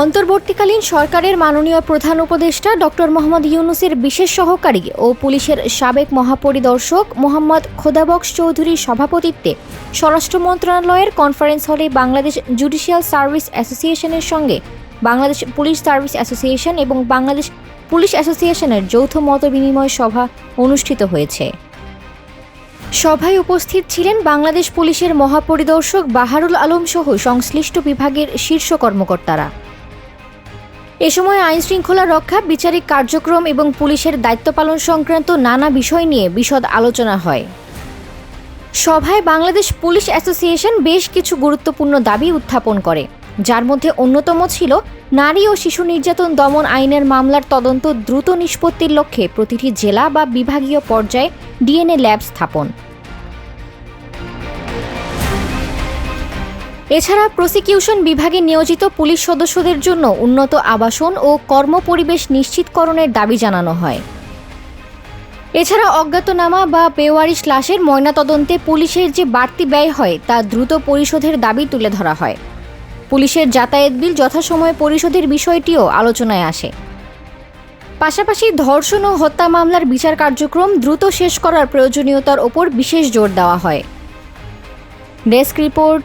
অন্তর্বর্তীকালীন সরকারের মাননীয় প্রধান উপদেষ্টা ডক্টর মোহাম্মদ ইউনুসের বিশেষ সহকারী ও পুলিশের সাবেক মহাপরিদর্শক মোহাম্মদ খোদাবক্স চৌধুরীর সভাপতিত্বে স্বরাষ্ট্র মন্ত্রণালয়ের কনফারেন্স হলে বাংলাদেশ জুডিশিয়াল সার্ভিস অ্যাসোসিয়েশনের সঙ্গে বাংলাদেশ পুলিশ সার্ভিস অ্যাসোসিয়েশন এবং বাংলাদেশ পুলিশ অ্যাসোসিয়েশনের যৌথ মতবিনিময় সভা অনুষ্ঠিত হয়েছে। সভায় উপস্থিত ছিলেন বাংলাদেশ পুলিশের মহাপরিদর্শক বাহারুল আলম সহ সংশ্লিষ্ট বিভাগের শীর্ষ কর্মকর্তারা। এ সময় আইন শৃঙ্খলা রক্ষা, বিচারিক কার্যক্রম এবং পুলিশের দায়িত্ব পালন সংক্রান্ত নানা বিষয় নিয়ে বিশদ আলোচনা হয়। সভায় বাংলাদেশ পুলিশ অ্যাসোসিয়েশন বেশ কিছু গুরুত্বপূর্ণ দাবি উত্থাপন করে। যার মধ্যে অন্যতম ছিল নারী ও শিশু নির্যাতন দমন আইনের মামলার তদন্ত দ্রুত নিষ্পত্তির লক্ষ্যে প্রতিটি জেলা বা বিভাগীয় পর্যায়ে ডিএনএ ল্যাব স্থাপন। এছাড়া প্রসিকিউশন বিভাগে নিয়োজিত পুলিশ সদস্যদের জন্য উন্নত আবাসন ও কর্মপরিবেশ নিশ্চিতকরণের দাবি জানানো হয়। এছাড়া অজ্ঞাতনামা বা বেওয়ারিশ লাশের ময়নাতদন্তে পুলিশের যে বাড়তি ব্যয় হয় তা দ্রুত পরিশোধের দাবি তুলে ধরা হয়। পুলিশের যাতায়াত বিল যথাসময়ে পরিশোধের বিষয়টিও আলোচনায় আসে। পাশাপাশি ধর্ষণ ও হত্যা মামলার বিচার কার্যক্রম দ্রুত শেষ করার প্রয়োজনীয়তার ওপর বিশেষ জোর দেওয়া হয়। Desk report